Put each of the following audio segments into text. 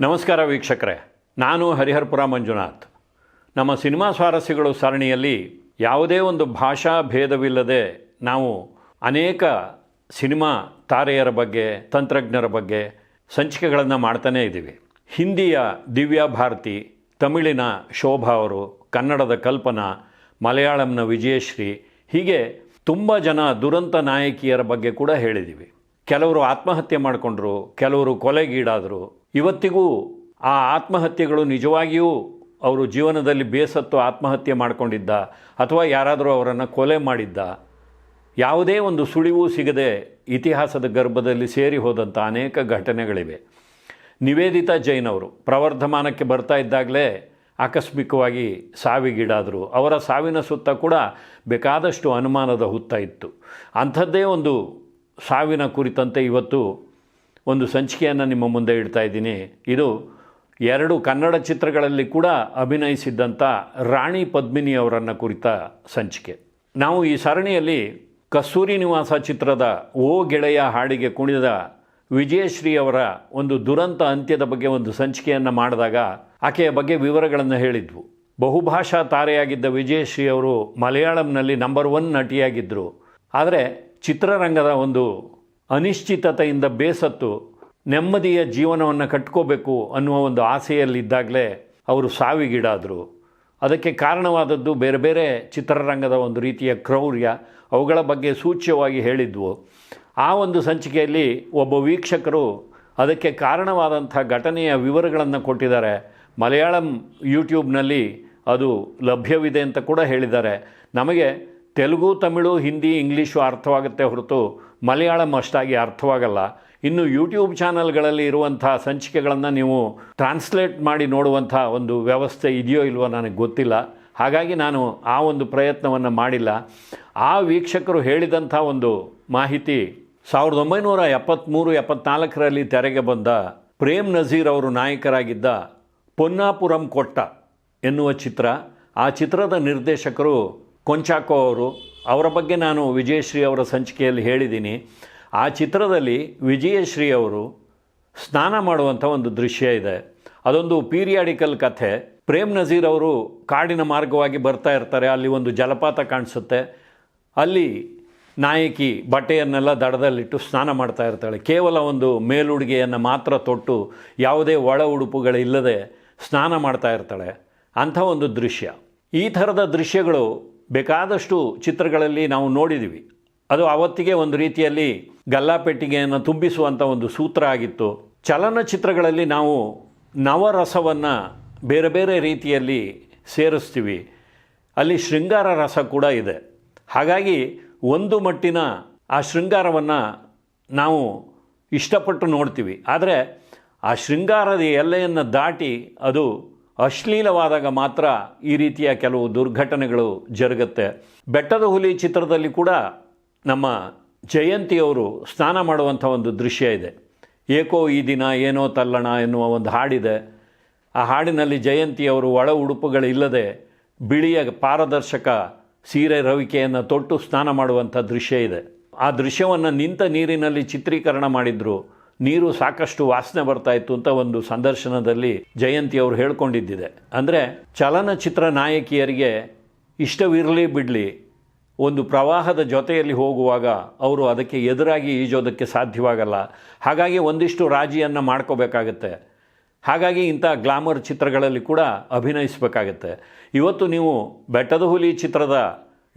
ನಮಸ್ಕಾರ ವೀಕ್ಷಕರೇ, ನಾನು ಹರಿಹರ್ಪುರ ಮಂಜುನಾಥ್. ನಮ್ಮ ಸಿನಿಮಾ ಸ್ವಾರಸ್ಯಗಳು ಸರಣಿಯಲ್ಲಿ ಯಾವುದೇ ಒಂದು ಭಾಷಾ ಭೇದವಿಲ್ಲದೆ ನಾವು ಅನೇಕ ಸಿನಿಮಾ ತಾರೆಯರ ಬಗ್ಗೆ, ತಂತ್ರಜ್ಞರ ಬಗ್ಗೆ ಸಂಚಿಕೆಗಳನ್ನು ಮಾಡ್ತಾನೇ ಇದ್ದೀವಿ. ಹಿಂದಿಯ ದಿವ್ಯಾ ಭಾರತಿ, ತಮಿಳಿನ ಶೋಭಾ ಅವರು, ಕನ್ನಡದ ಕಲ್ಪನಾ, ಮಲಯಾಳಂನ ವಿಜಯಶ್ರೀ, ಹೀಗೆ ತುಂಬ ಜನ ದುರಂತ ನಾಯಕಿಯರ ಬಗ್ಗೆ ಕೂಡ ಹೇಳಿದ್ದೀವಿ. ಕೆಲವರು ಆತ್ಮಹತ್ಯೆ ಮಾಡಿಕೊಂಡ್ರು, ಕೆಲವರು ಕೊಲೆಗೀಡಾದರು ಇವತ್ತಿಗೂ ಆ ಆತ್ಮಹತ್ಯೆಗಳು ನಿಜವಾಗಿಯೂ ಅವರು ಜೀವನದಲ್ಲಿ ಬೇಸತ್ತು ಆತ್ಮಹತ್ಯೆ ಮಾಡಿಕೊಂಡಿದ್ದ ಅಥವಾ ಯಾರಾದರೂ ಅವರನ್ನು ಕೊಲೆ ಮಾಡಿದ್ದ, ಯಾವುದೇ ಒಂದು ಸುಳಿವು ಸಿಗದೆ ಇತಿಹಾಸದ ಗರ್ಭದಲ್ಲಿ ಸೇರಿ ಹೋದಂಥ ಅನೇಕ ಘಟನೆಗಳಿವೆ. ನಿವೇದಿತಾ ಜೈನ್ ಅವರು ಪ್ರವರ್ಧಮಾನಕ್ಕೆ ಬರ್ತಾ ಇದ್ದಾಗಲೇ ಆಕಸ್ಮಿಕವಾಗಿ ಸಾವಿಗೀಡಾದರು. ಅವರ ಸಾವಿನ ಸುತ್ತ ಕೂಡ ಬೇಕಾದಷ್ಟು ಅನುಮಾನದ ಹುತ್ತ ಇತ್ತು. ಅಂಥದ್ದೇ ಒಂದು ಸಾವಿನ ಕುರಿತಂತೆ ಇವತ್ತು ಒಂದು ಸಂಚಿಕೆಯನ್ನು ನಿಮ್ಮ ಮುಂದೆ ಇಡ್ತಾ ಇದ್ದೀನಿ. ಇದು ಎರಡು ಕನ್ನಡ ಚಿತ್ರಗಳಲ್ಲಿ ಕೂಡ ಅಭಿನಯಿಸಿದ್ದಂಥ ರಾಣಿ ಪದ್ಮಿನಿ ಅವರನ್ನು ಕುರಿತ ಸಂಚಿಕೆ. ನಾವು ಈ ಸರಣಿಯಲ್ಲಿ ಕಸ್ತೂರಿ ನಿವಾಸ ಚಿತ್ರದ ಓ ಗೆಳೆಯ ಹಾಡಿಗೆ ಕುಣಿದ ವಿಜಯಶ್ರೀ ಅವರ ಒಂದು ದುರಂತ ಅಂತ್ಯದ ಬಗ್ಗೆ ಒಂದು ಸಂಚಿಕೆಯನ್ನು ಮಾಡಿದಾಗ ಆಕೆಯ ಬಗ್ಗೆ ವಿವರಗಳನ್ನು ಹೇಳಿದ್ವು. ಬಹುಭಾಷಾ ತಾರೆಯಾಗಿದ್ದ ವಿಜಯಶ್ರೀ ಅವರು ಮಲಯಾಳಂನಲ್ಲಿ ನಂಬರ್ ಒನ್ ನಟಿಯಾಗಿದ್ದರು ಆದರೆ ಚಿತ್ರರಂಗದ ಒಂದು ಅನಿಶ್ಚಿತತೆಯಿಂದ ಬೇಸತ್ತು, ನೆಮ್ಮದಿಯ ಜೀವನವನ್ನು ಕಟ್ಕೋಬೇಕು ಅನ್ನುವ ಒಂದು ಆಸೆಯಲ್ಲಿದ್ದಾಗಲೇ ಅವರು ಸಾವಿಗೀಡಾದರು. ಅದಕ್ಕೆ ಕಾರಣವಾದದ್ದು ಬೇರೆ ಬೇರೆ ಚಿತ್ರರಂಗದ ಒಂದು ರೀತಿಯ ಕ್ರೌರ್ಯ ಅವುಗಳ ಬಗ್ಗೆ ಸೂಚ್ಯವಾಗಿ ಹೇಳಿದ್ವು. ಆ ಒಂದು ಸಂಚಿಕೆಯಲ್ಲಿ ಒಬ್ಬ ವೀಕ್ಷಕರು ಅದಕ್ಕೆ ಕಾರಣವಾದಂಥ ಘಟನೆಯ ವಿವರಗಳನ್ನು ಕೊಟ್ಟಿದ್ದಾರೆ. ಮಲಯಾಳಂ ಯೂಟ್ಯೂಬ್ನಲ್ಲಿ ಅದು ಲಭ್ಯವಿದೆ ಅಂತ ಕೂಡ ಹೇಳಿದ್ದಾರೆ. ನಮಗೆ ತೆಲುಗು, ತಮಿಳು, ಹಿಂದಿ, ಇಂಗ್ಲೀಷು ಅರ್ಥವಾಗುತ್ತೆ ಹೊರತು ಮಲಯಾಳಂ ಅಷ್ಟಾಗಿ ಅರ್ಥವಾಗಲ್ಲ. ಇನ್ನು ಯೂಟ್ಯೂಬ್ ಚಾನಲ್ಗಳಲ್ಲಿ ಇರುವಂಥ ಸಂಚಿಕೆಗಳನ್ನು ನೀವು ಟ್ರಾನ್ಸ್ಲೇಟ್ ಮಾಡಿ ನೋಡುವಂಥ ಒಂದು ವ್ಯವಸ್ಥೆ ಇದೆಯೋ ಇಲ್ವೋ ನನಗೆ ಗೊತ್ತಿಲ್ಲ. ಹಾಗಾಗಿ ನಾನು ಆ ಒಂದು ಪ್ರಯತ್ನವನ್ನು ಮಾಡಿಲ್ಲ. ಆ ವೀಕ್ಷಕರು ಹೇಳಿದಂಥ ಒಂದು ಮಾಹಿತಿ ಸಾವಿರದ ಒಂಬೈನೂರ ಎಪ್ಪತ್ತ್ಮೂರು ಎಪ್ಪತ್ನಾಲ್ಕರಲ್ಲಿ ತೆರೆಗೆ ಬಂದ ಪ್ರೇಮ್ ನಜೀರ್ ಅವರು ನಾಯಕರಾಗಿದ್ದ ಪೊನ್ನಾಪುರಂ ಕೊಟ್ಟ ಎನ್ನುವ ಚಿತ್ರ, ಆ ಚಿತ್ರದ ನಿರ್ದೇಶಕರು ಕೊಂಚಾಕೋ ಅವರು ಅವರ ಬಗ್ಗೆ ನಾನು ವಿಜಯಶ್ರೀ ಅವರ ಸಂಚಿಕೆಯಲ್ಲಿ ಹೇಳಿದ್ದೀನಿ. ಆ ಚಿತ್ರದಲ್ಲಿ ವಿಜಯಶ್ರೀ ಅವರು ಸ್ನಾನ ಮಾಡುವಂಥ ಒಂದು ದೃಶ್ಯ ಇದೆ. ಅದೊಂದು ಪೀರಿಯಾಡಿಕಲ್ ಕಥೆ. ಪ್ರೇಮ್ ನಜೀರ್ ಅವರು ಕಾಡಿನ ಮಾರ್ಗವಾಗಿ ಬರ್ತಾ ಇರ್ತಾರೆ. ಅಲ್ಲಿ ಒಂದು ಜಲಪಾತ ಕಾಣಿಸುತ್ತೆ. ಅಲ್ಲಿ ನಾಯಕಿ ಬಟ್ಟೆಯನ್ನೆಲ್ಲ ದಡದಲ್ಲಿಟ್ಟು ಸ್ನಾನ ಮಾಡ್ತಾ ಇರ್ತಾಳೆ. ಕೇವಲ ಒಂದು ಮೇಲುಡುಗೆಯನ್ನು ಮಾತ್ರ ತೊಟ್ಟು ಯಾವುದೇ ಒಳ ಉಡುಪುಗಳಿಲ್ಲದೆ ಸ್ನಾನ ಮಾಡ್ತಾ ಇರ್ತಾಳೆ. ಅಂಥ ಒಂದು ದೃಶ್ಯ. ಈ ಥರದ ದೃಶ್ಯಗಳು ಬೇಕಾದಷ್ಟು ಚಿತ್ರಗಳಲ್ಲಿ ನಾವು ನೋಡಿದ್ದೀವಿ ಅದು ಅವತ್ತಿಗೆ ಒಂದು ರೀತಿಯಲ್ಲಿ ಗಲ್ಲಾಪೆಟ್ಟಿಗೆಯನ್ನು ತುಂಬಿಸುವಂಥ ಒಂದು ಸೂತ್ರ ಆಗಿತ್ತು. ಚಲನಚಿತ್ರಗಳಲ್ಲಿ ನಾವು ನವರಸವನ್ನು ಬೇರೆ ಬೇರೆ ರೀತಿಯಲ್ಲಿ ಸೇರಿಸ್ತೀವಿ. ಅಲ್ಲಿ ಶೃಂಗಾರ ರಸ ಕೂಡ ಇದೆ. ಹಾಗಾಗಿ ಒಂದು ಮಟ್ಟಿನ ಆ ಶೃಂಗಾರವನ್ನು ನಾವು ಇಷ್ಟಪಟ್ಟು ನೋಡ್ತೀವಿ. ಆದರೆ ಆ ಶೃಂಗಾರದ ಎಲ್ಲೆಯನ್ನು ದಾಟಿ ಅದು ಅಶ್ಲೀಲವಾದಾಗ ಮಾತ್ರ ಈ ರೀತಿಯ ಕೆಲವು ದುರ್ಘಟನೆಗಳು ಜರುಗುತ್ತೆ. ಬೆಟ್ಟದ ಹುಲಿ ಚಿತ್ರದಲ್ಲಿ ಕೂಡ ನಮ್ಮ ಜಯಂತಿಯವರು ಸ್ನಾನ ಮಾಡುವಂಥ ಒಂದು ದೃಶ್ಯ ಇದೆ. ಏಕೋ ಈ ದಿನ ಏನೋ ತಲ್ಲಣ ಎನ್ನುವ ಒಂದು ಹಾಡಿದೆ. ಆ ಹಾಡಿನಲ್ಲಿ ಜಯಂತಿಯವರು ಒಳ ಉಡುಪುಗಳಿಲ್ಲದೆ ಬಿಳಿಯ ಪಾರದರ್ಶಕ ಸೀರೆ ರವಿಕೆಯನ್ನು ತೊಟ್ಟು ಸ್ನಾನ ಮಾಡುವಂಥ ದೃಶ್ಯ ಇದೆ. ಆ ದೃಶ್ಯವನ್ನು ನಿಂತ ನೀರಿನಲ್ಲಿ ಚಿತ್ರೀಕರಣ ಮಾಡಿದ್ರು ನೀರು ಸಾಕಷ್ಟು ವಾಸನೆ ಬರ್ತಾ ಇತ್ತು ಅಂತ ಒಂದು ಸಂದರ್ಶನದಲ್ಲಿ ಜಯಂತಿ ಅವರು ಹೇಳ್ಕೊಂಡಿದ್ದಿದೆ. ಅಂದರೆ ಚಲನಚಿತ್ರ ನಾಯಕಿಯರಿಗೆ ಇಷ್ಟವಿರಲಿ ಬಿಡಲಿ, ಒಂದು ಪ್ರವಾಹದ ಜೊತೆಯಲ್ಲಿ ಹೋಗುವಾಗ ಅವರು ಅದಕ್ಕೆ ಎದುರಾಗಿ ಈಜೋದಕ್ಕೆ ಸಾಧ್ಯವಾಗಲ್ಲ. ಹಾಗಾಗಿ ಒಂದಿಷ್ಟು ರಾಜಿಯನ್ನು ಮಾಡ್ಕೋಬೇಕಾಗತ್ತೆ. ಹಾಗಾಗಿ ಇಂಥ ಗ್ಲಾಮರ್ ಚಿತ್ರಗಳಲ್ಲಿ ಕೂಡ ಅಭಿನಯಿಸಬೇಕಾಗತ್ತೆ. ಇವತ್ತು ನೀವು ಬೆಟ್ಟದ ಹುಲಿ ಚಿತ್ರದ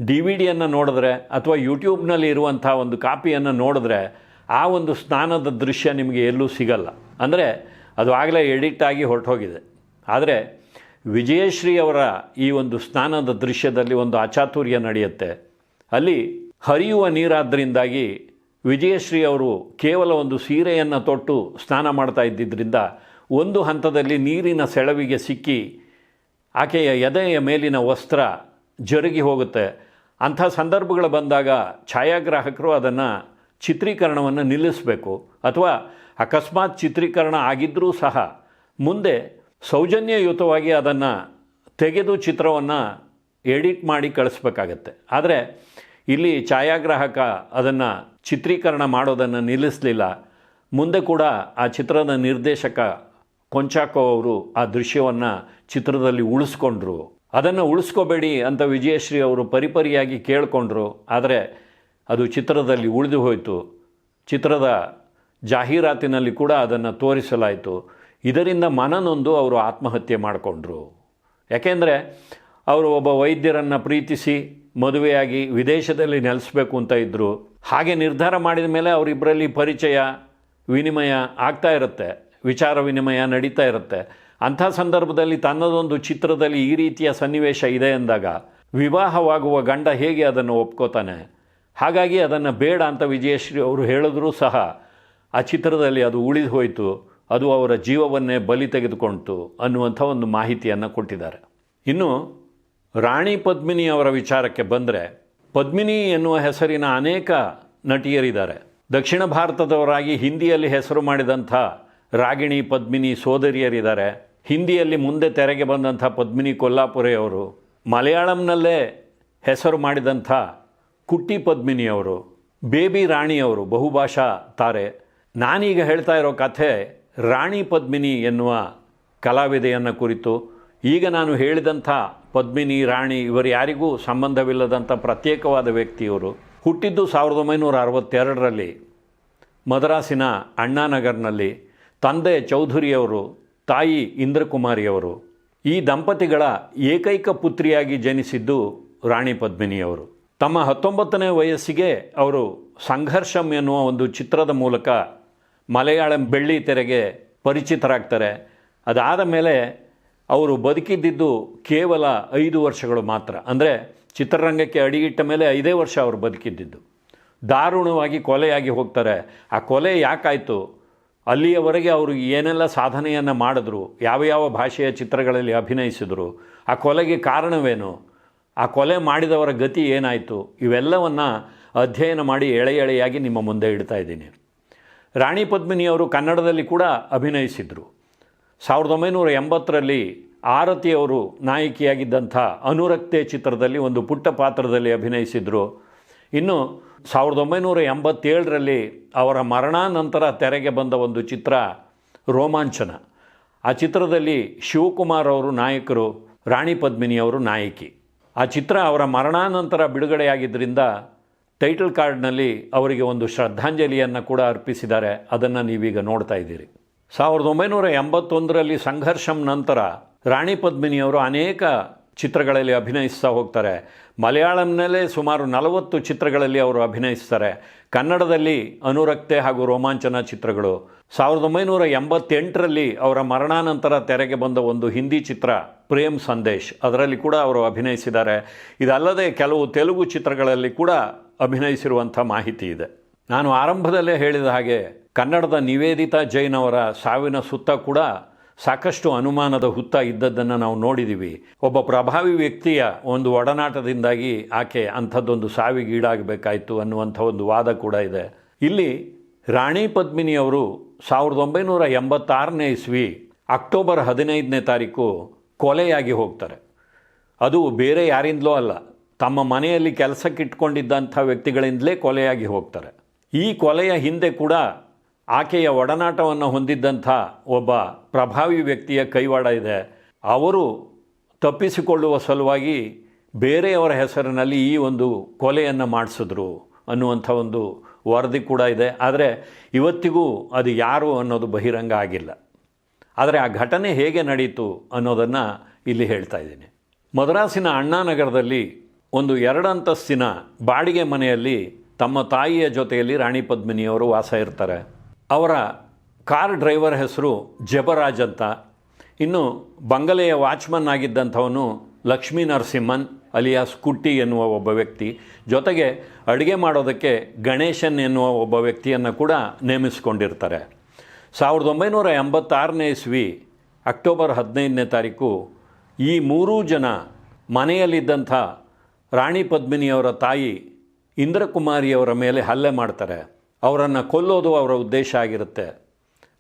ಡಿ ವಿ ಡಿಯನ್ನು ನೋಡಿದ್ರೆ ಅಥವಾ ಯೂಟ್ಯೂಬ್ನಲ್ಲಿ ಇರುವಂಥ ಒಂದು ಕಾಪಿಯನ್ನು ನೋಡಿದ್ರೆ ಆ ಒಂದು ಸ್ನಾನದ ದೃಶ್ಯ ನಿಮಗೆ ಎಲ್ಲೂ ಸಿಗಲ್ಲ. ಅಂದರೆ ಅದು ಆಗಲೇ ಎಡಿಟ್ ಆಗಿ ಹೊರಟೋಗಿದೆ. ಆದರೆ ವಿಜಯಶ್ರೀ ಅವರ ಈ ಒಂದು ಸ್ನಾನದ ದೃಶ್ಯದಲ್ಲಿ ಒಂದು ಅಚಾತುರ್ಯ ನಡೆಯುತ್ತೆ. ಅಲ್ಲಿ ಹರಿಯುವ ನೀರಾದ್ದರಿಂದಾಗಿ ವಿಜಯಶ್ರೀ ಅವರು ಕೇವಲ ಒಂದು ಸೀರೆಯನ್ನು ತೊಟ್ಟು ಸ್ನಾನ ಮಾಡ್ತಾ ಇದ್ದಿದ್ದರಿಂದ ಒಂದು ಹಂತದಲ್ಲಿ ನೀರಿನ ಸೆಳವಿಗೆ ಸಿಕ್ಕಿ ಆಕೆಯ ಎದೆಯ ಮೇಲಿನ ವಸ್ತ್ರ ಜರುಗಿ ಹೋಗುತ್ತೆ. ಅಂಥ ಸಂದರ್ಭಗಳು ಬಂದಾಗ ಛಾಯಾಗ್ರಾಹಕರು ಅದನ್ನು ಚಿತ್ರೀಕರಣವನ್ನು ನಿಲ್ಲಿಸಬೇಕು. ಅಥವಾ ಅಕಸ್ಮಾತ್ ಚಿತ್ರೀಕರಣ ಆಗಿದ್ದರೂ ಸಹ ಮುಂದೆ ಸೌಜನ್ಯಯುತವಾಗಿ ಅದನ್ನು ತೆಗೆದು ಚಿತ್ರವನ್ನು ಎಡಿಟ್ ಮಾಡಿ ಕಳಿಸ್ಬೇಕಾಗತ್ತೆ. ಆದರೆ ಇಲ್ಲಿ ಛಾಯಾಗ್ರಾಹಕ ಅದನ್ನು ಚಿತ್ರೀಕರಣ ಮಾಡೋದನ್ನು ನಿಲ್ಲಿಸಲಿಲ್ಲ. ಮುಂದೆ ಕೂಡ ಆ ಚಿತ್ರದ ನಿರ್ದೇಶಕ ಕೊಂಚಾಕೋ ಅವರು ಆ ದೃಶ್ಯವನ್ನು ಚಿತ್ರದಲ್ಲಿ ಉಳಿಸ್ಕೊಂಡ್ರು. ಅದನ್ನು ಉಳಿಸ್ಕೋಬೇಡಿ ಅಂತ ವಿಜಯಶ್ರೀ ಅವರು ಪರಿಪರಿಯಾಗಿ ಕೇಳಿಕೊಂಡ್ರು. ಆದರೆ ಅದು ಚಿತ್ರದಲ್ಲಿ ಉಳಿದು ಹೋಯಿತು. ಚಿತ್ರದ ಜಾಹೀರಾತಿನಲ್ಲಿ ಕೂಡ ಅದನ್ನು ತೋರಿಸಲಾಯಿತು. ಇದರಿಂದ ಮನನೊಂದು ಅವರು ಆತ್ಮಹತ್ಯೆ ಮಾಡಿಕೊಂಡ್ರು. ಯಾಕೆಂದರೆ ಅವರು ಒಬ್ಬ ವೈದ್ಯರನ್ನು ಪ್ರೀತಿಸಿ ಮದುವೆಯಾಗಿ ವಿದೇಶದಲ್ಲಿ ನೆಲೆಸಬೇಕು ಅಂತ ಇದ್ದರು ಹಾಗೆ ನಿರ್ಧಾರ ಮಾಡಿದ ಮೇಲೆ ಅವರಿಬ್ಬರಲ್ಲಿ ಪರಿಚಯ, ವಿನಿಮಯ ಆಗ್ತಾ ಇರುತ್ತೆ. ವಿಚಾರ ವಿನಿಮಯ ನಡೀತಾ ಇರುತ್ತೆ. ಅಂಥ ಸಂದರ್ಭದಲ್ಲಿ ತನ್ನದೊಂದು ಚಿತ್ರದಲ್ಲಿ ಈ ರೀತಿಯ ಸನ್ನಿವೇಶ ಇದೆ ಎಂದಾಗ ವಿವಾಹವಾಗುವ ಗಂಡ ಹೇಗೆ ಅದನ್ನು ಒಪ್ಕೋತಾನೆ? ಹಾಗಾಗಿ ಅದನ್ನು ಬೇಡ ಅಂತ ವಿಜಯಶ್ರೀ ಅವರು ಹೇಳಿದ್ರೂ ಸಹ ಆ ಚಿತ್ರದಲ್ಲಿ ಅದು ಉಳಿದು ಹೋಯಿತು. ಅದು ಅವರ ಜೀವವನ್ನೇ ಬಲಿ ತೆಗೆದುಕೊಂಡಿತು ಅನ್ನುವಂಥ ಒಂದು ಮಾಹಿತಿಯನ್ನು ಕೊಟ್ಟಿದ್ದಾರೆ. ಇನ್ನು ರಾಣಿ ಪದ್ಮಿನಿ ಅವರ ವಿಚಾರಕ್ಕೆ ಬಂದರೆ ಪದ್ಮಿನಿ ಎನ್ನುವ ಹೆಸರಿನ ಅನೇಕ ನಟಿಯರಿದ್ದಾರೆ. ದಕ್ಷಿಣ ಭಾರತದವರಾಗಿ ಹಿಂದಿಯಲ್ಲಿ ಹೆಸರು ಮಾಡಿದಂಥ ರಾಗಿಣಿ ಪದ್ಮಿನಿ ಸೋದರಿಯರಿದ್ದಾರೆ. ಹಿಂದಿಯಲ್ಲಿ ಮುಂದೆ ತೆರೆಗೆ ಬಂದಂಥ ಪದ್ಮಿನಿ ಕೊಲ್ಲಾಪುರೆಯವರು ಮಲಯಾಳಂನಲ್ಲೇ ಹೆಸರು ಮಾಡಿದಂಥ ಕುಟ್ಟಿ ಪದ್ಮಿನಿಯವರು ಬೇಬಿ ರಾಣಿಯವರು ಬಹುಭಾಷಾ ತಾರೆ. ನಾನೀಗ ಹೇಳ್ತಾ ಇರೋ ಕಥೆ ರಾಣಿ ಪದ್ಮಿನಿ ಎನ್ನುವ ಕಲಾವಿದೆಯನ್ನು ಕುರಿತು. ಈಗ ನಾನು ಹೇಳಿದಂಥ ಪದ್ಮಿನಿ, ರಾಣಿ ಇವರು ಯಾರಿಗೂ ಸಂಬಂಧವಿಲ್ಲದಂಥ ಪ್ರತ್ಯೇಕವಾದ ವ್ಯಕ್ತಿಯವರು. ಹುಟ್ಟಿದ್ದು ಸಾವಿರದ ಒಂಬೈನೂರ ಅರವತ್ತೆರಡರಲ್ಲಿ ಮದ್ರಾಸಿನ ಅಣ್ಣಾನಗರ್ನಲ್ಲಿ ತಂದೆ ಚೌಧರಿಯವರು ತಾಯಿ ಇಂದ್ರಕುಮಾರಿಯವರು ಈ ದಂಪತಿಗಳ ಏಕೈಕ ಪುತ್ರಿಯಾಗಿ ಜನಿಸಿದ್ದು ರಾಣಿ ಪದ್ಮಿನಿಯವರು ತಮ್ಮ ಹತ್ತೊಂಬತ್ತನೇ ವಯಸ್ಸಿಗೆ ಅವರು ಸಂಘರ್ಷಂ ಎನ್ನುವ ಒಂದು ಚಿತ್ರದ ಮೂಲಕ ಮಲಯಾಳಂ ಬೆಳ್ಳಿ ತೆರೆಗೆ ಪರಿಚಿತರಾಗ್ತಾರೆ. ಅದಾದ ಮೇಲೆ ಅವರು ಬದುಕಿದ್ದಿದ್ದು ಕೇವಲ ಐದು ವರ್ಷಗಳು ಮಾತ್ರ. ಅಂದರೆ ಚಿತ್ರರಂಗಕ್ಕೆ ಅಡಿಗಿಟ್ಟ ಮೇಲೆ ಐದೇ ವರ್ಷ ಅವರು ಬದುಕಿದ್ದಿದ್ದು. ದಾರುಣವಾಗಿ ಕೊಲೆಯಾಗಿ ಹೋಗ್ತಾರೆ. ಆ ಕೊಲೆ ಯಾಕಾಯಿತು? ಅಲ್ಲಿಯವರೆಗೆ ಅವರು ಏನೆಲ್ಲ ಸಾಧನೆಯನ್ನು ಮಾಡಿದ್ರು? ಯಾವ ಯಾವ ಭಾಷೆಯ ಚಿತ್ರಗಳಲ್ಲಿ ಅಭಿನಯಿಸಿದರು? ಆ ಕೊಲೆಗೆ ಕಾರಣವೇನು? ಆ ಕೊಲೆ ಮಾಡಿದವರ ಗತಿ ಏನಾಯಿತು? ಇವೆಲ್ಲವನ್ನು ಅಧ್ಯಯನ ಮಾಡಿ ಎಳೆ ಎಳೆಯಾಗಿ ನಿಮ್ಮ ಮುಂದೆ ಇಡ್ತಾ ಇದ್ದೀನಿ. ರಾಣಿ ಪದ್ಮಿನಿಯವರು ಕನ್ನಡದಲ್ಲಿ ಕೂಡ ಅಭಿನಯಿಸಿದರು. ಸಾವಿರದ ಒಂಬೈನೂರ ಎಂಬತ್ತರಲ್ಲಿ ಆರತಿಯವರು ನಾಯಕಿಯಾಗಿದ್ದಂಥ ಅನುರಕ್ತೆ ಚಿತ್ರದಲ್ಲಿ ಒಂದು ಪುಟ್ಟ ಪಾತ್ರದಲ್ಲಿ ಅಭಿನಯಿಸಿದರು. ಇನ್ನು ಸಾವಿರದ ಒಂಬೈನೂರ ಎಂಬತ್ತೇಳರಲ್ಲಿ ಅವರ ಮರಣಾನಂತರ ತೆರೆಗೆ ಬಂದ ಒಂದು ಚಿತ್ರ ರೋಮಾಂಚನ. ಆ ಚಿತ್ರದಲ್ಲಿ ಶಿವಕುಮಾರ್ ಅವರು ನಾಯಕರು, ರಾಣಿ ಪದ್ಮಿನಿಯವರು ನಾಯಕಿ. ಆ ಚಿತ್ರ ಅವರ ಮರಣಾನಂತರ ಬಿಡುಗಡೆಯಾಗಿದ್ದರಿಂದ ಟೈಟಲ್ ಕಾರ್ಡ್ನಲ್ಲಿ ಅವರಿಗೆ ಒಂದು ಶ್ರದ್ಧಾಂಜಲಿಯನ್ನು ಕೂಡ ಅರ್ಪಿಸಿದ್ದಾರೆ. ಅದನ್ನು ನೀವೀಗ ನೋಡ್ತಾ ಇದ್ದೀರಿ. ಸಾವಿರದ ಒಂಬೈನೂರ ಎಂಬತ್ತೊಂದರಲ್ಲಿ ಸಂಘರ್ಷಂ ನಂತರ ರಾಣಿ ಪದ್ಮಿನಿಯವರು ಅನೇಕ ಚಿತ್ರಗಳಲ್ಲಿ ಅಭಿನಯಿಸ್ತಾ ಹೋಗ್ತಾರೆ. ಮಲಯಾಳಂನಲ್ಲೇ ಸುಮಾರು ನಲವತ್ತು ಚಿತ್ರಗಳಲ್ಲಿ ಅವರು ಅಭಿನಯಿಸ್ತಾರೆ. ಕನ್ನಡದಲ್ಲಿ ಅನುರಕ್ತೆ ಹಾಗೂ ರೋಮಾಂಚನ ಚಿತ್ರಗಳು. ಸಾವಿರದ ಒಂಬೈನೂರ ಎಂಬತ್ತೆಂಟರಲ್ಲಿ ಅವರ ಮರಣಾನಂತರ ತೆರೆಗೆ ಬಂದ ಒಂದು ಹಿಂದಿ ಚಿತ್ರ, ಪ್ರೇಮ್ ಸಂದೇಶ್, ಅದರಲ್ಲಿ ಕೂಡ ಅವರು ಅಭಿನಯಿಸಿದ್ದಾರೆ. ಇದಲ್ಲದೆ ಕೆಲವು ತೆಲುಗು ಚಿತ್ರಗಳಲ್ಲಿ ಕೂಡ ಅಭಿನಯಿಸಿರುವಂಥ ಮಾಹಿತಿ ಇದೆ. ನಾನು ಆರಂಭದಲ್ಲೇ ಹೇಳಿದ ಹಾಗೆ ಕನ್ನಡದ ನಿವೇದಿತಾ ಜೈನ್ ಅವರ ಸಾವಿನ ಸುತ್ತ ಕೂಡ ಸಾಕಷ್ಟು ಅನುಮಾನದ ಹುತ್ತ ಇದ್ದದ್ದನ್ನು ನಾವು ನೋಡಿದ್ದೀವಿ ಒಬ್ಬ ಪ್ರಭಾವಿ ವ್ಯಕ್ತಿಯ ಒಂದು ಒಡನಾಟದಿಂದಾಗಿ ಆಕೆ ಅಂಥದ್ದೊಂದು ಸಾವಿಗೀಡಾಗಬೇಕಾಯಿತು ಅನ್ನುವಂಥ ಒಂದು ವಾದ ಕೂಡ ಇದೆ. ಇಲ್ಲಿ ರಾಣಿ ಪದ್ಮಿನಿಯವರು ಸಾವಿರದ ಒಂಬೈನೂರ ಎಂಬತ್ತಾರನೇ ಇಸ್ವಿ ಅಕ್ಟೋಬರ್ ಹದಿನೈದನೇ ತಾರೀಕು ಕೊಲೆಯಾಗಿ ಹೋಗ್ತಾರೆ. ಅದು ಬೇರೆ ಯಾರಿಂದಲೋ ಅಲ್ಲ, ತಮ್ಮ ಮನೆಯಲ್ಲಿ ಕೆಲಸಕ್ಕಿಟ್ಕೊಂಡಿದ್ದಂಥ ವ್ಯಕ್ತಿಗಳಿಂದಲೇ ಕೊಲೆಯಾಗಿ ಹೋಗ್ತಾರೆ. ಈ ಕೊಲೆಯ ಹಿಂದೆ ಕೂಡ ಆಕೆಯ ಒಡನಾಟವನ್ನು ಹೊಂದಿದ್ದಂಥ ಒಬ್ಬ ಪ್ರಭಾವಿ ವ್ಯಕ್ತಿಯ ಕೈವಾಡ ಇದೆ. ಅವರು ತಪ್ಪಿಸಿಕೊಳ್ಳುವ ಸಲುವಾಗಿ ಬೇರೆಯವರ ಹೆಸರಿನಲ್ಲಿ ಈ ಒಂದು ಕೊಲೆಯನ್ನು ಮಾಡಿಸಿದ್ರು ಅನ್ನುವಂಥ ಒಂದು ವರದಿ ಕೂಡ ಇದೆ. ಆದರೆ ಇವತ್ತಿಗೂ ಅದು ಯಾರು ಅನ್ನೋದು ಬಹಿರಂಗ ಆಗಿಲ್ಲ. ಆದರೆ ಆ ಘಟನೆ ಹೇಗೆ ನಡೀತು ಅನ್ನೋದನ್ನು ಇಲ್ಲಿ ಹೇಳ್ತಾ ಇದ್ದೀನಿ. ಮದ್ರಾಸಿನ ಅಣ್ಣಾನಗರದಲ್ಲಿ ಒಂದು ಎರಡಂತಸ್ತಿನ ಬಾಡಿಗೆ ಮನೆಯಲ್ಲಿ ತಮ್ಮ ತಾಯಿಯ ಜೊತೆಯಲ್ಲಿ ರಾಣಿ ಪದ್ಮಿನಿಯವರು ವಾಸ ಇರ್ತಾರೆ. ಅವರ ಕಾರ್ ಡ್ರೈವರ್ ಹೆಸರು ಜಬರಾಜ್ ಅಂತ. ಇನ್ನು ಬಂಗಲೆಯ ವಾಚ್ಮನ್ ಆಗಿದ್ದಂಥವನು ಲಕ್ಷ್ಮೀ ನರಸಿಂಹನ್ ಅಲಿಯಾಸ್ ಕುಟ್ಟಿ ಎನ್ನುವ ಒಬ್ಬ ವ್ಯಕ್ತಿ. ಜೊತೆಗೆ ಅಡುಗೆ ಮಾಡೋದಕ್ಕೆ ಗಣೇಶನ್ ಎನ್ನುವ ಒಬ್ಬ ವ್ಯಕ್ತಿಯನ್ನು ಕೂಡ ನೇಮಿಸಿಕೊಂಡಿರ್ತಾರೆ. ಸಾವಿರದ ಒಂಬೈನೂರ ಎಂಬತ್ತಾರನೇ ಇಸ್ವಿ ಅಕ್ಟೋಬರ್ ಹದಿನೈದನೇ ತಾರೀಕು ಈ ಮೂರೂ ಜನ ಮನೆಯಲ್ಲಿದ್ದಂಥ ರಾಣಿ ಪದ್ಮಿನಿಯವರ ತಾಯಿ ಇಂದ್ರಕುಮಾರಿಯವರ ಮೇಲೆ ಹಲ್ಲೆ ಮಾಡ್ತಾರೆ. ಅವರನ್ನು ಕೊಲ್ಲೋದು ಅವರ ಉದ್ದೇಶ ಆಗಿರುತ್ತೆ.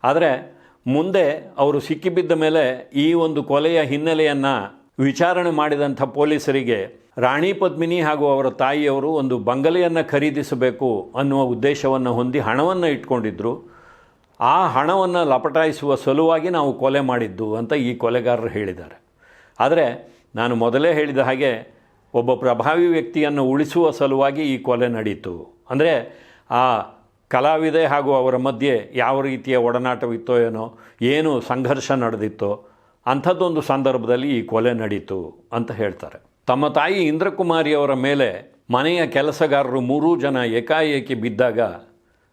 ಆದರೆ ಮುಂದೆ ಅವರು ಸಿಕ್ಕಿಬಿದ್ದ ಮೇಲೆ ಈ ಒಂದು ಕೊಲೆಯ ಹಿನ್ನೆಲೆಯನ್ನು ವಿಚಾರಣೆ ಮಾಡಿದಂಥ ಪೊಲೀಸರಿಗೆ ರಾಣಿ ಪದ್ಮಿನಿ ಹಾಗೂ ಅವರ ತಾಯಿಯವರು ಒಂದು ಬಂಗಲೆಯನ್ನು ಖರೀದಿಸಬೇಕು ಅನ್ನುವ ಉದ್ದೇಶವನ್ನು ಹೊಂದಿ ಹಣವನ್ನು ಇಟ್ಕೊಂಡಿದ್ದರು ಆ ಹಣವನ್ನು ಲಪಟಾಯಿಸುವ ಸಲುವಾಗಿ ನಾವು ಕೊಲೆ ಮಾಡಿದ್ದು ಅಂತ ಈ ಕೊಲೆಗಾರರು ಹೇಳಿದ್ದಾರೆ. ಆದರೆ ನಾನು ಮೊದಲೇ ಹೇಳಿದ ಹಾಗೆ ಒಬ್ಬ ಪ್ರಭಾವಿ ವ್ಯಕ್ತಿಯನ್ನು ಉಳಿಸುವ ಸಲುವಾಗಿ ಈ ಕೊಲೆ ನಡೀತು. ಅಂದರೆ ಆ ಕಲಾವಿದೆ ಹಾಗೂ ಅವರ ಮಧ್ಯೆ ಯಾವ ರೀತಿಯ ಒಡನಾಟವಿತ್ತೋ ಏನೋ, ಏನು ಸಂಘರ್ಷ ನಡೆದಿತ್ತೋ, ಅಂಥದ್ದೊಂದು ಸಂದರ್ಭದಲ್ಲಿ ಈ ಕೊಲೆ ನಡೀತು ಅಂತ ಹೇಳ್ತಾರೆ. ತಮ್ಮ ತಾಯಿ ಇಂದ್ರಕುಮಾರಿಯವರ ಮೇಲೆ ಮನೆಯ ಕೆಲಸಗಾರರು ಮೂರೂ ಜನ ಏಕಾಏಕಿ ಬಿದ್ದಾಗ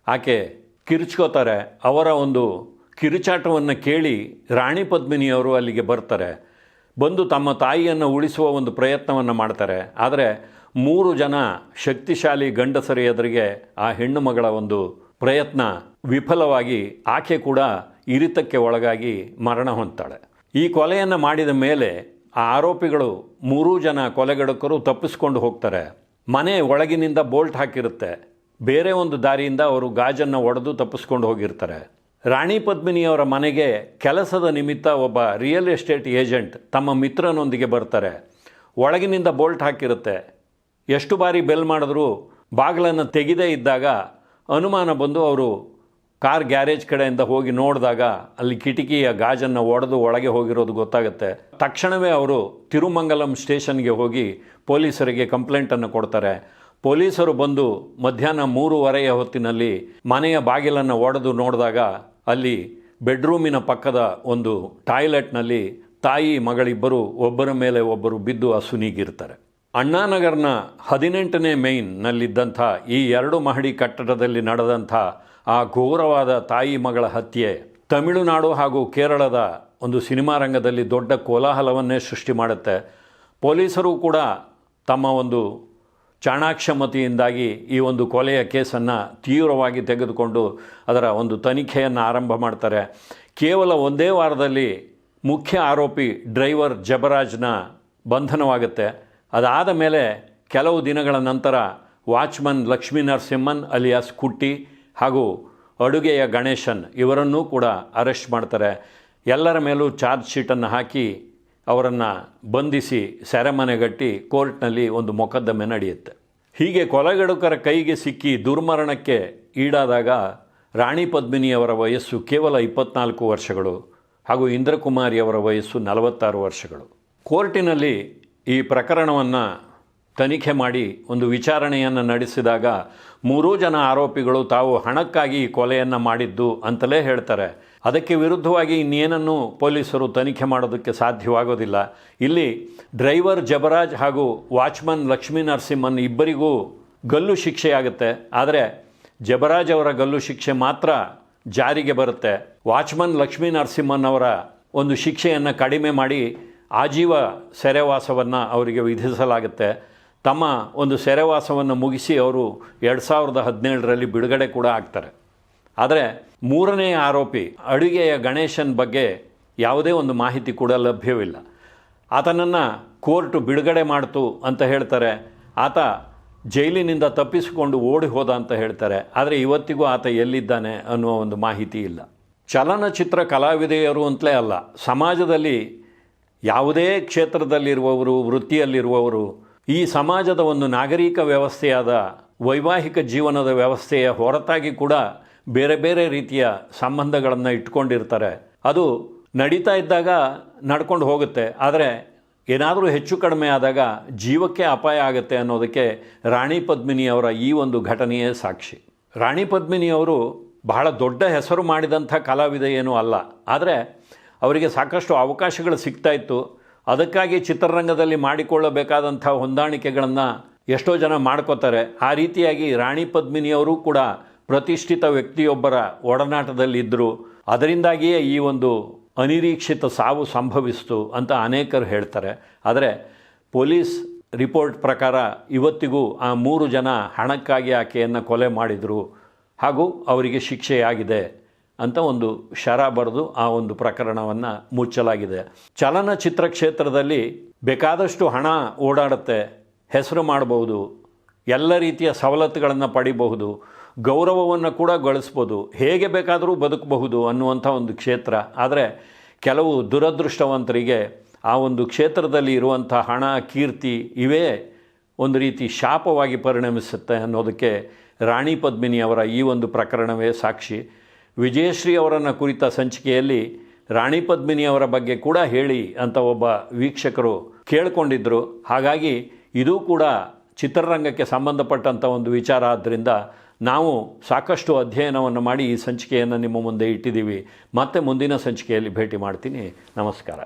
ಆಕೆ ಕಿರುಚ್ಕೋತಾರೆ. ಅವರ ಒಂದು ಕಿರುಚಾಟವನ್ನು ಕೇಳಿ ರಾಣಿ ಪದ್ಮಿನಿಯವರು ಅಲ್ಲಿಗೆ ಬರ್ತಾರೆ. ಬಂದು ತಮ್ಮ ತಾಯಿಯನ್ನು ಉಳಿಸುವ ಒಂದು ಪ್ರಯತ್ನವನ್ನು ಮಾಡ್ತಾರೆ. ಆದರೆ ಮೂರು ಜನ ಶಕ್ತಿಶಾಲಿ ಗಂಡಸರ ಎದುರಿಗೆ ಆ ಹೆಣ್ಣು ಮಗಳ ಒಂದು ಪ್ರಯತ್ನ ವಿಫಲವಾಗಿ ಆಕೆ ಕೂಡ ಇರಿತಕ್ಕೆ ಒಳಗಾಗಿ ಮರಣ ಹೊಂದ್ತಾಳೆ. ಈ ಕೊಲೆಯನ್ನು ಮಾಡಿದ ಮೇಲೆ ಆ ಆರೋಪಿಗಳು ಮೂರೂ ಜನ ಕೊಲೆಗಡಕರು ತಪ್ಪಿಸ್ಕೊಂಡು ಹೋಗ್ತಾರೆ. ಮನೆ ಒಳಗಿನಿಂದ ಬೋಲ್ಟ್ ಹಾಕಿರುತ್ತೆ. ಬೇರೆ ಒಂದು ದಾರಿಯಿಂದ ಅವರು ಗಾಜನ್ನು ಒಡೆದು ತಪ್ಪಿಸ್ಕೊಂಡು ಹೋಗಿರ್ತಾರೆ. ರಾಣಿ ಪದ್ಮಿನಿಯವರ ಮನೆಗೆ ಕೆಲಸದ ನಿಮಿತ್ತ ಒಬ್ಬ ರಿಯಲ್ ಎಸ್ಟೇಟ್ ಏಜೆಂಟ್ ತಮ್ಮ ಮಿತ್ರನೊಂದಿಗೆ ಬರ್ತಾರೆ. ಒಳಗಿನಿಂದ ಬೋಲ್ಟ್ ಹಾಕಿರುತ್ತೆ. ಎಷ್ಟು ಬಾರಿ ಬೆಲ್ ಮಾಡಿದ್ರೂ ಬಾಗಿಲನ್ನು ತೆಗೆದೇ ಇದ್ದಾಗ ಅನುಮಾನ ಬಂದು ಅವರು ಕಾರ್ ಗ್ಯಾರೇಜ್ ಕಡೆಯಿಂದ ಹೋಗಿ ನೋಡಿದಾಗ ಅಲ್ಲಿ ಕಿಟಕಿಯ ಗಾಜನ್ನು ಒಡೆದು ಒಳಗೆ ಹೋಗಿರೋದು ಗೊತ್ತಾಗುತ್ತೆ. ತಕ್ಷಣವೇ ಅವರು ತಿರುಮಂಗಲಂ ಸ್ಟೇಷನ್ಗೆ ಹೋಗಿ ಪೊಲೀಸರಿಗೆ ಕಂಪ್ಲೇಂಟನ್ನು ಕೊಡ್ತಾರೆ. ಪೊಲೀಸರು ಬಂದು ಮಧ್ಯಾಹ್ನ ಮೂರುವರೆಯ ಹೊತ್ತಿನಲ್ಲಿ ಮನೆಯ ಬಾಗಿಲನ್ನು ಒಡೆದು ನೋಡಿದಾಗ ಅಲ್ಲಿ ಬೆಡ್ರೂಮಿನ ಪಕ್ಕದ ಒಂದು ಟಾಯ್ಲೆಟ್ನಲ್ಲಿ ತಾಯಿ ಮಗಳಿಬ್ಬರು, ಒಬ್ಬರ ಮೇಲೆ ಒಬ್ಬರು ಬಿದ್ದು ಅಸುನೀಗಿರ್ತಾರೆ ಅಣ್ಣಾನಗರ್ನ ಹದಿನೆಂಟನೇ ಮೇನ್ನಲ್ಲಿದ್ದಂಥ ಈ ಎರಡು ಮಹಡಿ ಕಟ್ಟಡದಲ್ಲಿ ನಡೆದಂಥ ಆ ಘೋರವಾದ ತಾಯಿ ಮಗಳ ಹತ್ಯೆ ತಮಿಳುನಾಡು ಹಾಗೂ ಕೇರಳದ ಒಂದು ಸಿನಿಮಾ ರಂಗದಲ್ಲಿ ದೊಡ್ಡ ಕೋಲಾಹಲವನ್ನೇ ಸೃಷ್ಟಿ ಮಾಡುತ್ತೆ. ಪೊಲೀಸರು ಕೂಡ ತಮ್ಮ ಒಂದು ಚಾಣಾಕ್ಷಮತಿಯಿಂದಾಗಿ ಈ ಒಂದು ಕೊಲೆಯ ಕೇಸನ್ನು ತೀವ್ರವಾಗಿ ತೆಗೆದುಕೊಂಡು ಅದರ ಒಂದು ತನಿಖೆಯನ್ನು ಆರಂಭ ಮಾಡ್ತಾರೆ. ಕೇವಲ ಒಂದೇ ವಾರದಲ್ಲಿ ಮುಖ್ಯ ಆರೋಪಿ ಡ್ರೈವರ್ ಜಬರಾಜ್ನ ಬಂಧನವಾಗುತ್ತೆ. ಅದಾದ ಮೇಲೆ ಕೆಲವು ದಿನಗಳ ನಂತರ ವಾಚ್ಮನ್ ಲಕ್ಷ್ಮೀ ನರಸಿಂಹನ್ ಅಲಿಯಾಸ್ ಕುಟ್ಟಿ ಹಾಗೂ ಅಡುಗೆಯ ಗಣೇಶನ್ ಇವರನ್ನೂ ಕೂಡ ಅರೆಸ್ಟ್ ಮಾಡ್ತಾರೆ. ಎಲ್ಲರ ಮೇಲೂ ಚಾರ್ಜ್ ಶೀಟನ್ನು ಹಾಕಿ ಅವರನ್ನು ಬಂಧಿಸಿ ಸೆರೆಮನೆಗಟ್ಟಿ ಕೋರ್ಟ್ನಲ್ಲಿ ಒಂದು ಮೊಕದ್ದಮೆ ನಡೆಯುತ್ತೆ. ಹೀಗೆ ಕೊಲೆಗಡುಕರ ಕೈಗೆ ಸಿಕ್ಕಿ ದುರ್ಮರಣಕ್ಕೆ ಈಡಾದಾಗ ರಾಣಿ ಪದ್ಮಿನಿಯವರ ವಯಸ್ಸು ಕೇವಲ ಇಪ್ಪತ್ನಾಲ್ಕು ವರ್ಷಗಳು ಹಾಗೂ ಇಂದ್ರಕುಮಾರಿಯವರ ವಯಸ್ಸು ನಲವತ್ತಾರು ವರ್ಷಗಳು. ಕೋರ್ಟಿನಲ್ಲಿ ಈ ಪ್ರಕರಣವನ್ನು ತನಿಖೆ ಮಾಡಿ ಒಂದು ವಿಚಾರಣೆಯನ್ನು ನಡೆಸಿದಾಗ ಮೂರೂ ಜನ ಆರೋಪಿಗಳು ತಾವು ಹಣಕ್ಕಾಗಿ ಈ ಕೊಲೆಯನ್ನು ಮಾಡಿದ್ದು ಅಂತಲೇ ಹೇಳ್ತಾರೆ. ಅದಕ್ಕೆ ವಿರುದ್ಧವಾಗಿ ಇನ್ನೇನನ್ನು ಪೊಲೀಸರು ತನಿಖೆ ಮಾಡೋದಕ್ಕೆ ಸಾಧ್ಯವಾಗೋದಿಲ್ಲ. ಇಲ್ಲಿ ಡ್ರೈವರ್ ಜಬರಾಜ್ ಹಾಗೂ ವಾಚ್ಮನ್ ಲಕ್ಷ್ಮೀ ನರಸಿಂಹನ್ ಇಬ್ಬರಿಗೂ ಗಲ್ಲು ಶಿಕ್ಷೆಯಾಗುತ್ತೆ. ಆದರೆ ಜಬರಾಜ್ ಅವರ ಗಲ್ಲು ಶಿಕ್ಷೆ ಮಾತ್ರ ಜಾರಿಗೆ ಬರುತ್ತೆ. ವಾಚ್ಮನ್ ಲಕ್ಷ್ಮೀ ನರಸಿಂಹನ್ ಅವರ ಒಂದು ಶಿಕ್ಷೆಯನ್ನು ಕಡಿಮೆ ಮಾಡಿ ಆಜೀವ ಸೆರೆವಾಸವನ್ನು ಅವರಿಗೆ ವಿಧಿಸಲಾಗುತ್ತೆ. ತಮ್ಮ ಒಂದು ಸೆರೆವಾಸವನ್ನು ಮುಗಿಸಿ ಅವರು ಎರಡು ಸಾವಿರದ ಹದಿನೇಳರಲ್ಲಿ ಬಿಡುಗಡೆ ಕೂಡ ಆಗ್ತಾರೆ. ಆದರೆ ಮೂರನೇ ಆರೋಪಿ ಅಡುಗೆಯ ಗಣೇಶನ್ ಬಗ್ಗೆ ಯಾವುದೇ ಒಂದು ಮಾಹಿತಿ ಕೂಡ ಲಭ್ಯವಿಲ್ಲ. ಆತನನ್ನು ಕೋರ್ಟು ಬಿಡುಗಡೆ ಮಾಡ್ತು ಅಂತ ಹೇಳ್ತಾರೆ. ಆತ ಜೈಲಿನಿಂದ ತಪ್ಪಿಸಿಕೊಂಡು ಓಡಿ ಹೋದ ಅಂತ ಹೇಳ್ತಾರೆ. ಆದರೆ ಇವತ್ತಿಗೂ ಆತ ಎಲ್ಲಿದ್ದಾನೆ ಅನ್ನುವ ಒಂದು ಮಾಹಿತಿ ಇಲ್ಲ. ಚಲನಚಿತ್ರ ಕಲಾವಿದೆಯರು ಅಂತಲೇ ಅಲ್ಲ, ಸಮಾಜದಲ್ಲಿ ಯಾವುದೇ ಕ್ಷೇತ್ರದಲ್ಲಿರುವವರು, ವೃತ್ತಿಯಲ್ಲಿರುವವರು, ಈ ಸಮಾಜದ ಒಂದು ನಾಗರಿಕ ವ್ಯವಸ್ಥೆಯಾದ ವೈವಾಹಿಕ ಜೀವನದ ವ್ಯವಸ್ಥೆಯ ಹೊರತಾಗಿ ಕೂಡ ಬೇರೆ ಬೇರೆ ರೀತಿಯ ಸಂಬಂಧಗಳನ್ನು ಇಟ್ಕೊಂಡಿರ್ತಾರೆ. ಅದು ನಡೀತಾ ಇದ್ದಾಗ ನಡ್ಕೊಂಡು ಹೋಗುತ್ತೆ. ಆದರೆ ಏನಾದರೂ ಹೆಚ್ಚು ಕಡಿಮೆ ಆದಾಗ ಜೀವಕ್ಕೆ ಅಪಾಯ ಆಗುತ್ತೆ ಅನ್ನೋದಕ್ಕೆ ರಾಣಿ ಪದ್ಮಿನಿಯವರ ಈ ಒಂದು ಘಟನೆಯೇ ಸಾಕ್ಷಿ. ರಾಣಿ ಪದ್ಮಿನಿಯವರು ಬಹಳ ದೊಡ್ಡ ಹೆಸರು ಮಾಡಿದಂಥ ಕಲಾವಿದ ಏನೂ ಅಲ್ಲ. ಆದರೆ ಅವರಿಗೆ ಸಾಕಷ್ಟು ಅವಕಾಶಗಳು ಸಿಗ್ತಾ ಇತ್ತು. ಅದಕ್ಕಾಗಿ ಚಿತ್ರರಂಗದಲ್ಲಿ ಮಾಡಿಕೊಳ್ಳಬೇಕಾದಂಥ ಹೊಂದಾಣಿಕೆಗಳನ್ನು ಎಷ್ಟೋ ಜನ ಮಾಡ್ಕೋತಾರೆ. ಆ ರೀತಿಯಾಗಿ ರಾಣಿ ಪದ್ಮಿನಿಯವರು ಕೂಡ ಪ್ರತಿಷ್ಠಿತ ವ್ಯಕ್ತಿಯೊಬ್ಬರ ಒಡನಾಟದಲ್ಲಿದ್ದರು. ಅದರಿಂದಾಗಿಯೇ ಈ ಒಂದು ಅನಿರೀಕ್ಷಿತ ಸಾವು ಸಂಭವಿಸ್ತು ಅಂತ ಅನೇಕರು ಹೇಳ್ತಾರೆ. ಆದರೆ ಪೊಲೀಸ್ ರಿಪೋರ್ಟ್ ಪ್ರಕಾರ ಇವತ್ತಿಗೂ ಆ ಮೂರು ಜನ ಹಣಕ್ಕಾಗಿ ಆಕೆಯನ್ನು ಕೊಲೆ ಮಾಡಿದರು. ಹಾಗೂ ಅವರಿಗೆ ಶಿಕ್ಷೆಯಾಗಿದೆ. ಅಂತ ಒಂದು ಶರ ಬರೆದು ಆ ಒಂದು ಪ್ರಕರಣವನ್ನು ಮುಚ್ಚಲಾಗಿದೆ. ಚಲನಚಿತ್ರ ಕ್ಷೇತ್ರದಲ್ಲಿ ಬೇಕಾದಷ್ಟು ಹಣ ಓಡಾಡುತ್ತೆ, ಹೆಸರು ಮಾಡಬಹುದು ಎಲ್ಲ ರೀತಿಯ ಸವಲತ್ತುಗಳನ್ನು ಪಡಿಬಹುದು, ಗೌರವವನ್ನು ಕೂಡ ಗಳಿಸ್ಬೋದು, ಹೇಗೆ ಬೇಕಾದರೂ ಬದುಕಬಹುದು ಅನ್ನುವಂಥ ಒಂದು ಕ್ಷೇತ್ರ. ಆದರೆ ಕೆಲವು ದುರದೃಷ್ಟವಂತರಿಗೆ ಆ ಒಂದು ಕ್ಷೇತ್ರದಲ್ಲಿ ಇರುವಂಥ ಹಣ, ಕೀರ್ತಿ ಇವೇ ಒಂದು ರೀತಿ ಶಾಪವಾಗಿ ಪರಿಣಮಿಸುತ್ತೆ ಅನ್ನೋದಕ್ಕೆ ರಾಣಿ ಪದ್ಮಿನಿಯವರ ಈ ಒಂದು ಪ್ರಕರಣವೇ ಸಾಕ್ಷಿ. ವಿಜಯಶ್ರೀ ಅವರನ್ನು ಕುರಿತ ಸಂಚಿಕೆಯಲ್ಲಿ ರಾಣಿ ಪದ್ಮಿನಿ ಅವರ ಬಗ್ಗೆ ಕೂಡ ಹೇಳಿ ಅಂತ ಒಬ್ಬ ವೀಕ್ಷಕರು ಕೇಳಿಕೊಂಡಿದ್ದರು ಹಾಗಾಗಿ ಇದೂ ಕೂಡ ಚಿತ್ರರಂಗಕ್ಕೆ ಸಂಬಂಧಪಟ್ಟಂಥ ಒಂದು ವಿಚಾರ ಆದ್ದರಿಂದ ನಾವು ಸಾಕಷ್ಟು ಅಧ್ಯಯನವನ್ನು ಮಾಡಿ ಈ ಸಂಚಿಕೆಯನ್ನು ನಿಮ್ಮ ಮುಂದೆ ಇಟ್ಟಿದ್ದೀವಿ. ಮತ್ತೆ ಮುಂದಿನ ಸಂಚಿಕೆಯಲ್ಲಿ ಭೇಟಿ ಮಾಡ್ತೀನಿ. ನಮಸ್ಕಾರ.